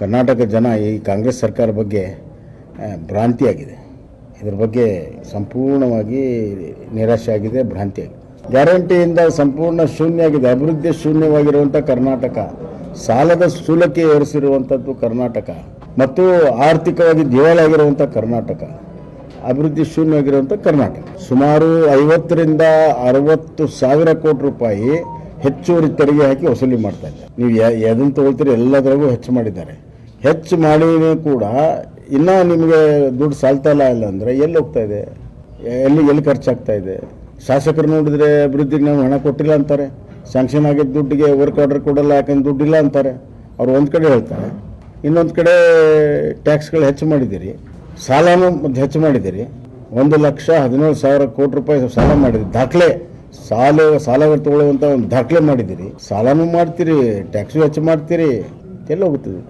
ಕರ್ನಾಟಕ ಜನ ಈ ಕಾಂಗ್ರೆಸ್ ಸರ್ಕಾರ ಬಗ್ಗೆ ಭ್ರಾಂತಿಯಾಗಿದೆ. ಇದ್ರ ಬಗ್ಗೆ ಸಂಪೂರ್ಣವಾಗಿ ನಿರಾಶೆ ಆಗಿದೆ ಭ್ರಾಂತಿಯಾಗಿದೆ ಗ್ಯಾರಂಟಿಯಿಂದ ಸಂಪೂರ್ಣ ಶೂನ್ಯ ಆಗಿದೆ, ಅಭಿವೃದ್ಧಿ ಶೂನ್ಯವಾಗಿರುವಂಥ ಕರ್ನಾಟಕ, ಸಾಲದ ಸ್ಥೂಲಕ್ಕೆ ಏರಿಸಿರುವಂಥದ್ದು ಕರ್ನಾಟಕ, ಮತ್ತು ಆರ್ಥಿಕವಾಗಿ ದಿವಾಳಿಯಾಗಿರುವಂಥ ಕರ್ನಾಟಕ, ಅಭಿವೃದ್ಧಿ ಶೂನ್ಯವಾಗಿರುವಂಥ ಕರ್ನಾಟಕ. ಸುಮಾರು ಐವತ್ತರಿಂದ ಅರವತ್ತು ಸಾವಿರ ಕೋಟಿ ರೂಪಾಯಿ ಹೆಚ್ಚುವರಿ ತೆರಿಗೆ ಹಾಕಿ ವಸೂಲಿ ಮಾಡ್ತಾ ಇದ್ದಾರೆ. ನೀವು ಎದನ್ನು ತಗೊಳ್ತೀರಿ ಎಲ್ಲದರಗೂ ಹೆಚ್ಚು ಮಾಡಿದ್ದಾರೆ. ಹೆಚ್ಚು ಮಾಡಿನೂ ಕೂಡ ಇನ್ನೂ ನಿಮಗೆ ದುಡ್ಡು ಸಾಲ್ತಾ ಇಲ್ಲ ಅಂದರೆ ಎಲ್ಲಿ ಹೋಗ್ತಾ ಇದೆ? ಎಲ್ಲಿ ಎಲ್ಲಿ ಖರ್ಚಾಗ್ತಾ ಇದೆ? ಶಾಸಕರು ನೋಡಿದ್ರೆ ಅಭಿವೃದ್ಧಿಗೆ ನಾವು ಹಣ ಕೊಟ್ಟಿಲ್ಲ ಅಂತಾರೆ. ಸ್ಯಾಂಕ್ಷನ್ ಆಗಿದ್ದ ದುಡ್ಡಿಗೆ ವರ್ಕ್ ಆರ್ಡರ್ ಕೊಡಲ್ಲ, ಯಾಕಂದ್ರೆ ದುಡ್ಡಿಲ್ಲ ಅಂತಾರೆ. ಅವ್ರು ಒಂದು ಕಡೆ ಹೇಳ್ತಾರೆ, ಇನ್ನೊಂದು ಕಡೆ ಟ್ಯಾಕ್ಸ್ಗಳು ಹೆಚ್ಚು ಮಾಡಿದ್ದೀರಿ. ಸಾಲನೂ ಹೆಚ್ಚು ಮಾಡಿದ್ದೀರಿ. ಒಂದು ಲಕ್ಷ ಹದಿನೇಳು ಸಾವಿರ ಕೋಟಿ ರೂಪಾಯಿ ಸಾಲ ಮಾಡಿದ್ರಿ ದಾಖಲೆ, ಸಾಲ ಸಾಲ ತಗೊಳ್ಳುವಂಥ ಒಂದು ದಾಖಲೆ ಮಾಡಿದ್ದೀರಿ. ಸಾಲನೂ ಮಾಡ್ತೀರಿ ಟ್ಯಾಕ್ಸು ಹೆಚ್ಚು ಮಾಡ್ತೀರಿ. ಎಲ್ಲ ಹೋಗುತ್ತದೆ